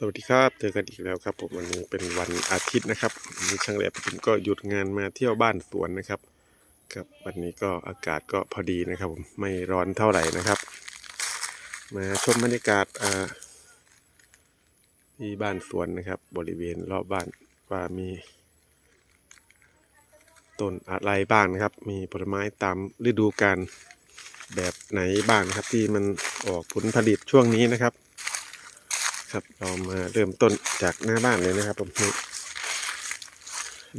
สวัสดีครับเจอกันอีกแล้วครับผมวันนี้เป็นวันอาทิตย์นะครับวันนี้ช่างแหลมผมก็หยุดงานมาเที่ยวบ้านสวนนะครับครับวันนี้ก็อากาศก็พอดีนะครับผมไม่ร้อนเท่าไหร่นะครับ มาชมบรรยากาศที่บ้านสวนนะครับ บริเวณรอบบ้านว่ามีต้นอะไรบ้างนะครับ มีผลไม้ตามฤดูกาลแบบไหนบ้างนะครับ ที่มันออกผลผลิตช่วงนี้นะครับ ครับเรามาเริ่มต้นจากหน้าบ้านเลยนะครับผมนี่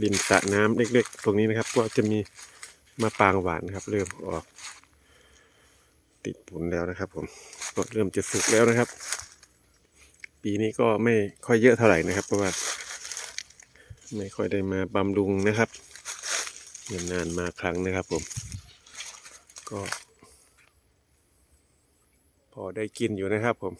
ดินสระน้ำเล็กๆ ตรงนี้นะครับ ก็จะมีมะปรางหวานครับ เริ่มออก ติดผลแล้วนะครับ ผมก็เริ่มจะสุกแล้วนะครับ ปีนี้ก็ไม่ค่อยเยอะเท่าไหร่นะครับ เพราะว่าไม่ค่อยได้มาบำรุงนะครับนานๆมาครั้งนะครับ ผม ก็ พอได้กินอยู่นะครับผม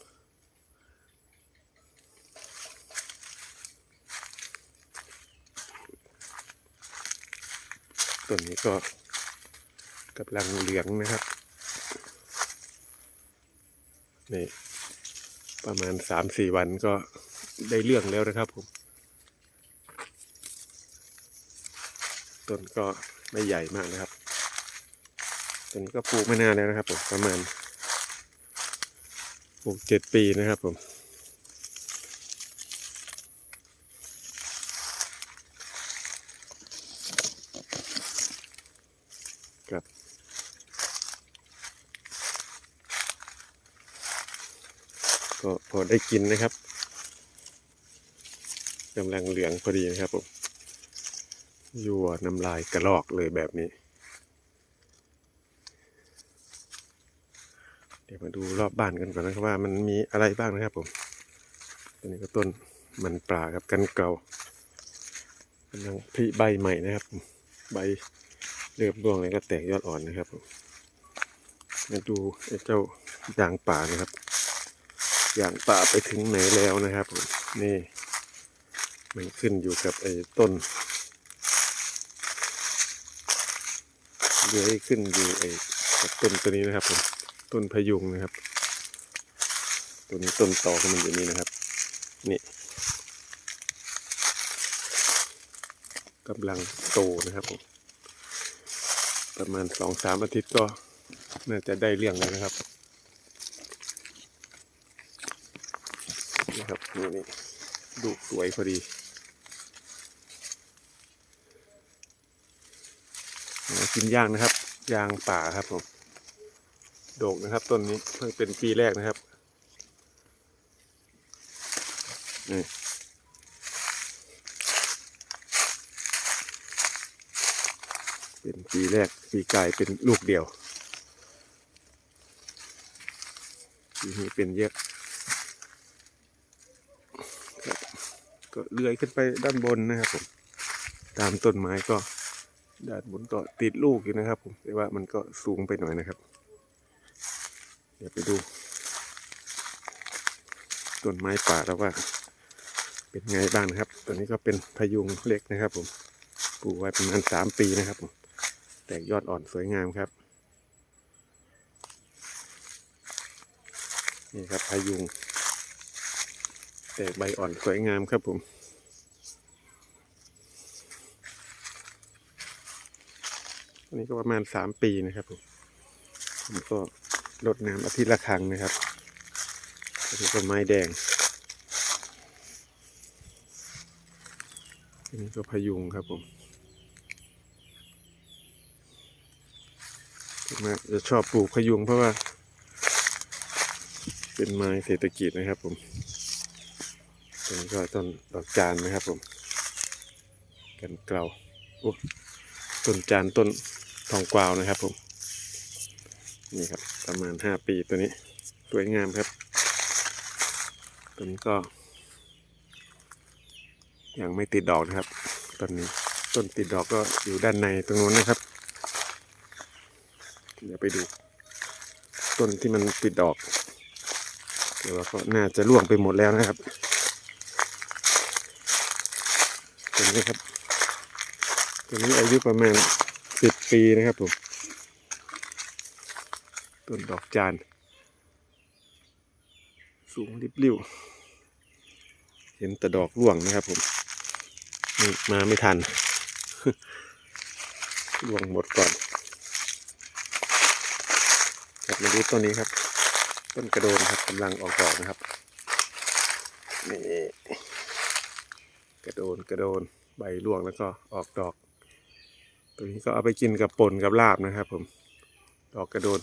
ต้นนี้ก็กำลังเหลืองนะครับ นี่ ประมาณสามสี่วันก็ได้เรื่องแล้วนะครับผม ต้นก็ไม่ใหญ่มากนะครับ ต้นก็ปลูกไม่นานแล้วนะครับผมประมาณปลูกเจ็ดปีนะครับผม ก็พอได้กินนะครับกำลังเหลืองพอดีนะครับผมยั่วน้ำลายกระลอกเลยแบบนี้ เดี๋ยวมาดูรอบบ้านกันก่อนนะครับว่ามันมีอะไรบ้างนะครับผมตัวนี้ก็ต้นมันปลากับกันเก่ากำลังผลิใบใหม่นะครับ ใบเริ่มร่วงแล้วก็แตกยอดอ่อนนะครับมาดูไอ้เจ้ายางป่านะครับ ย่างป่าไปถึงไหนแล้วนะครับผมนี่ มันขึ้นอยู่กับไอ้ต้นเลื้อยขึ้นอยู่ไอ้กับต้นตัวนี้นะครับผมต้นพยุงนะครับ ตัวนี้ต้นตอของมันอยู่นี่นะครับ นี่กำลังโตนะครับผมประมาณสองสามอาทิตย์ก็น่าจะได้เรื่องแล้วนะครับ นี่นี่ดูสวยพอดีกินย่างนะครับ ยางป่าครับผมโด่งนะครับต้นนี้เพิ่งเป็นปีแรกนะครับนี่เป็นปีแรกปีกายเป็นลูกเดียวปีนี้เป็นเยอะครับ ก็เลื้อยขึ้นไปด้านบนนะครับผมตามต้นไม้ก็ด้านบนก็ติดลูกอยู่นะครับผมแต่ว่ามันก็สูงไปหน่อยนะครับ เดี๋ยวไปดูต้นไม้ป่าแล้วว่า เป็นไงบ้างนะครับ ตัวนี้ก็เป็นพยุงเล็กนะครับ ผมปลูกไว้ประมาณสามปีนะครับผมแตกยอดอ่อนสวยงามครับนี่ครับพยุง แตกใบอ่อนสวยงามครับผม อันนี้ก็ประมาณสามปีนะครับผมผมก็รดน้ำอาทิตย์ละครั้งนะครับอันนี้ก็ไม้แดง อันนี้ก็พยุงครับผมผมจะชอบปลูกพยุงเพราะว่า เป็นไม้เศรษฐกิจนะครับผม ตัวนี้ก็ต้นดอกจานนะครับผม กันเกลาโอ้ต้นจานต้นทองกวาวนะครับผม นี่ครับประมาณห้าปีตัวนี้สวยงามครับ ตัวนี้ก็ ยังไม่ติดดอกนะครับต้นนี้ต้นติดดอกก็อยู่ด้านในตรงนู้นนะครับ เดี๋ยวไปดูต้นที่มันติดดอกเดี๋ยวก็น่าจะร่วงไปหมดแล้วนะครับ ตัวนี้ครับ ตัวนี้อายุประมาณสิบปีนะครับผม ต้นดอกจาน สูงริบลิ่วเห็นแต่ดอกร่วงนะครับผมนี่มาไม่ทันร่วงหมดก่อนครับมาดูต้นนี้ครับ ต้นกระโดนครับกำลังออกดอกนะครับนี่ กระโดนกระโดนใบร่วงแล้วก็ออกดอก ตัวนี้ก็เอาไปกินกับป่นกับลาบนะครับ ผม ดอกกระโดน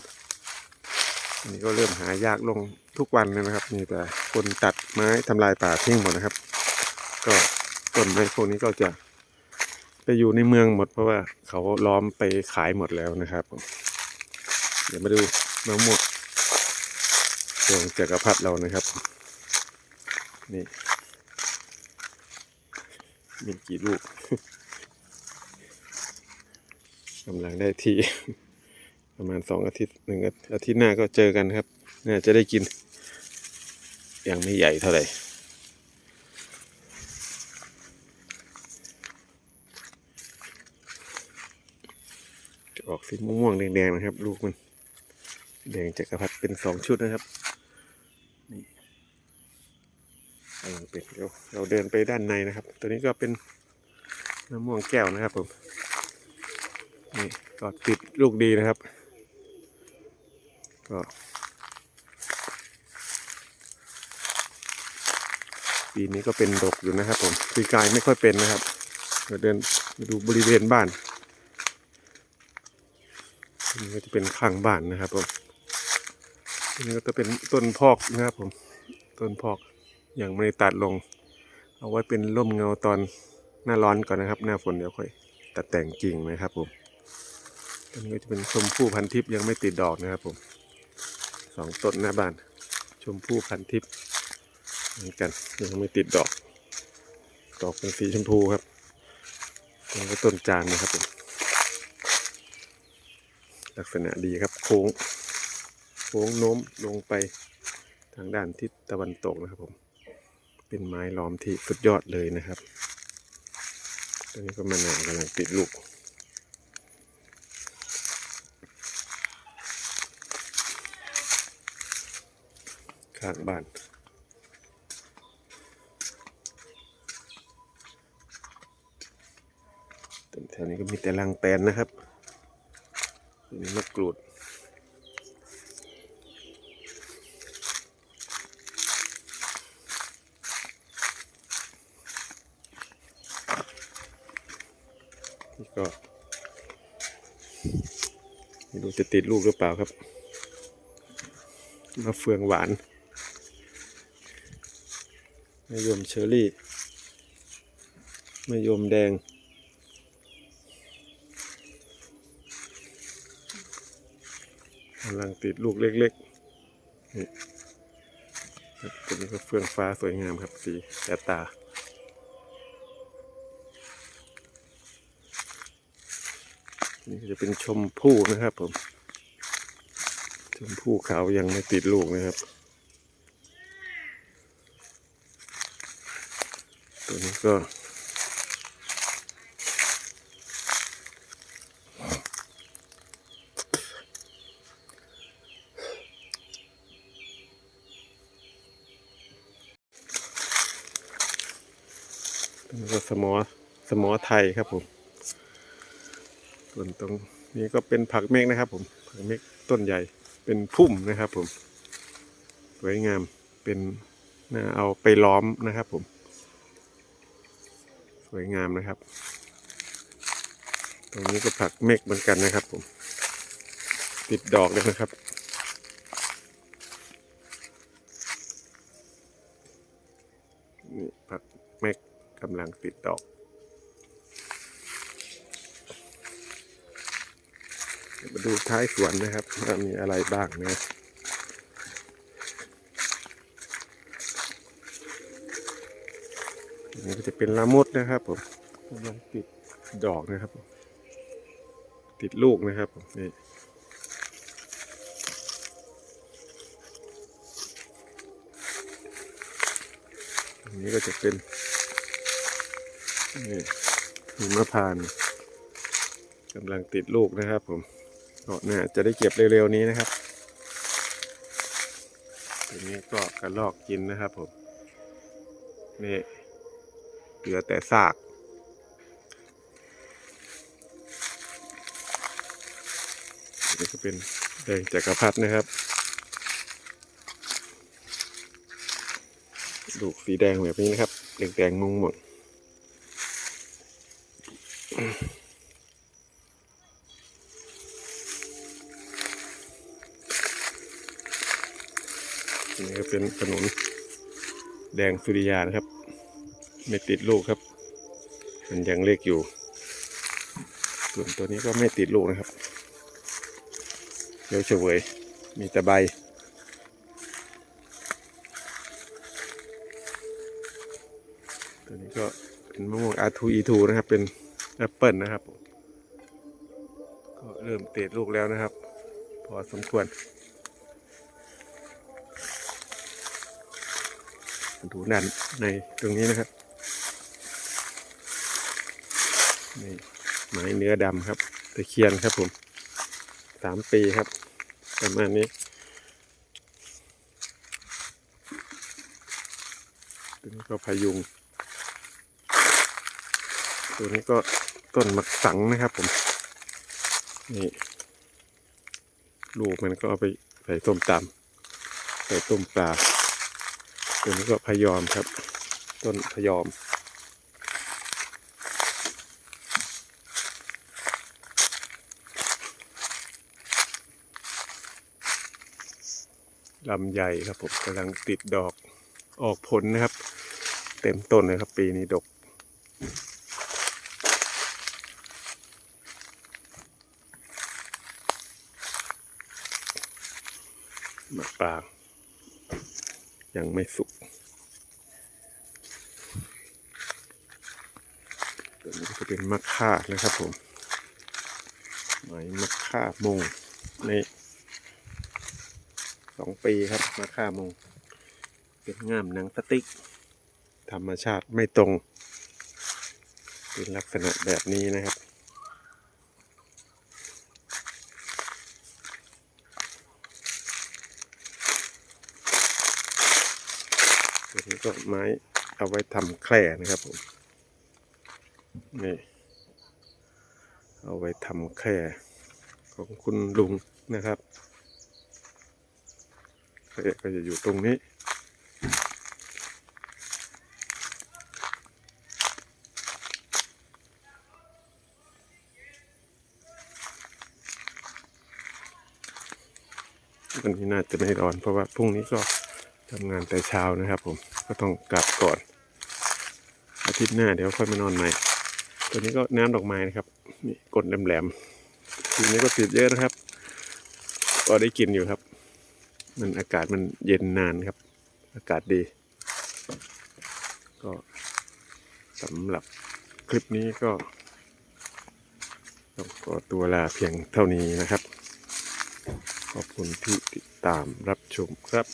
อันนี้ก็เริ่มหายากลงทุกวันเลยนะครับ มีแต่คนตัดไม้ทำลายป่าทิ้งหมดนะครับ ก็ต้นไม้พวกนี้ก็จะไปอยู่ในเมืองหมดเพราะว่าเขาล้อมไปขายหมดแล้วนะครับ เดี๋ยวมาดูมะม่วงดวงจักรพรรดิเรานะครับ นี่ มีกี่ลูกกำลังได้ที่ประมาณสองอาทิตย์หนึ่งอาทิตย์หน้าก็เจอกันครับ น่าจะได้กิน ยังไม่ใหญ่เท่าไหร่จะออกสีม่วงๆแดงๆนะครับ ลูกมัน แดงจักรพรรดิเป็นสองชุดนะครับ นี่ กำลังเป็นเดี๋ยวเราเดินไปด้านในนะครับ ตัวนี้ก็เป็นมะม่วงแก้วนะครับผมนี่ก็ติดลูกดีนะครับ ก็ปีนี้ก็เป็นดกอยู่นะครับผมปีกายไม่ค่อยเป็นนะครับเดี๋ยวเดินไปดูบริเวณบ้านนี่ก็จะเป็นข้างบ้านนะครับผมนนี้ก็จะเป็นต้นพอกนะครับผมต้นพอก ยังไม่ได้ตัดลง เอาไว้เป็นร่มเงาตอนหน้าร้อนก่อนนะครับ หน้าฝนเดี๋ยวค่อยตัดแต่งกิ่งนะครับผมอันนี้จะเป็นชมพู่พันทิพย์ยังไม่ติดดอกนะครับผมสองต้นหน้าบ้าน ชมพู่พันทิพย์เหมือนกันยังไม่ติดดอก ดอกเป็นสีชมพูครับแล้วก็ต้นจานนะครับผมลักษณะดีครับโค้งโค้งโน้มลงไปทางด้านทิศตะวันตกนะครับผม เป็นไม้ล้อมที่สุดยอดเลยนะครับตัวนี้ก็มะนาวกำลังติดลูกข้างบ้านต้นแถวนี้ก็มีแต่รังแตนนะครับ มีมะกรูด ก็ไม่รู้จะติดลูกหรือเปล่าครับมะเฟืองหวานมะยมเชอรี่มะยมแดง กำลังติดลูกเล็กๆนี่ครับตัวนี้ก็เฟืองฟ้าสวยงามครับสีแสบตา นี่ก็ จะเป็นชมพู่นะครับผม ชมพู่ขาวยังไม่ติดลูกนะครับ ตัวนี้ก็ตัวนี้ก็สมอสมอไทยครับผม ส่วนตรงนี้ก็เป็นผักเมกนะครับ ผมผักเมกต้นใหญ่เป็นพุ่มนะครับ ผมสวยงามเป็นน่าเอาไปล้อมนะครับ ผม สวยงามนะครับ ตรงนี้ก็ผักเมกเหมือนกันนะครับ ผม ติดดอกเลยนะครับนี่ผักเมกกำลังติดดอก มาดูท้ายสวนนะครับว่ามีอะไรบ้างนะนนี้ก็จะเป็นละมุดนะครับผมกำลังติดดอกนะครับ ติดลูกนะครับนี่อันนี้ก็จะเป็นนี่หิมพานต์กำลังติดลูกนะครับผม ก็น่าจะได้เก็บเร็วๆนี้นะครับตัวนี้ก็กระลอกกินนะครับผมนี่เหลือแต่ซากนี่ก็เป็นแดงจักรพรรดินะครับ ดูสีแดงแบบนี้นะครับแดงแดงๆงงหมด นี่ก็เป็นขนุนแดงสุริยานะครับ ไม่ติดลูกครับ มันยังเล็กอยู่ ส่วนตัวนี้ก็ไม่ติดลูกนะครับเดี๋ยวเฉวยมีแต่ใบตัวนี้ก็เป็นมะม่วง R2E2 นะครับ เป็นแอปเปิลนะครับ ก็เริ่มติดลูกแล้วนะครับ พอสมควร ดูด้านในตรงนี้นะครับนี่ไม้เนื้อดำครับตะเคียนครับผมสามปีครับ ประมาณนี้ตัวนี้ก็พายุง ตัวนี้ก็ต้นมักสังนะครับผม นี่ลูกมันก็เอาไปใส่ต้มตำใส่ต้มปลา ตัวนี้ก็พยอมครับ ต้นพยอม ลำใหญ่ครับผมกำลังติดดอกออกผลนะครับ เต็มต้นเลยครับ ปีนี้ดกมะปาง ยังไม่สุกตัวนี้ก็จะเป็นมะค่านะครับผมไม้มะค่ามงในสองปีครับมะค่ามง เป็นง่ามหนังสติ๊ก ธรรมชาติไม่ตรง เป็นลักษณะแบบนี้นะครับ ตัวนี้ก็ไม้เอาไว้ทำแคร่นะครับผมนี่เอาไว้ทำแคร่ของคุณลุงนะครับแคร่ก็จะอยู่ตรงนี้วันนี้น่าจะไม่ร้อนเพราะว่าพรุ่งนี้ก็ทำงานแต่เช้านะครับผม ก็ต้องกลับก่อน อาทิตย์หน้าเดี๋ยวค่อยมานอนใหม่ ตัวนี้ก็น้ำดอกไม้นะครับนี่กดแหลมๆทีนี้ก็ติดเยอะนะครับ ก็ได้กินอยู่ครับ มันอากาศมันเย็นนานครับ อากาศดี ก็สำหรับคลิปนี้ก็ต้องขอตัวลาเพียงเท่านี้นะครับ ขอบคุณที่ติดตามรับชมครับ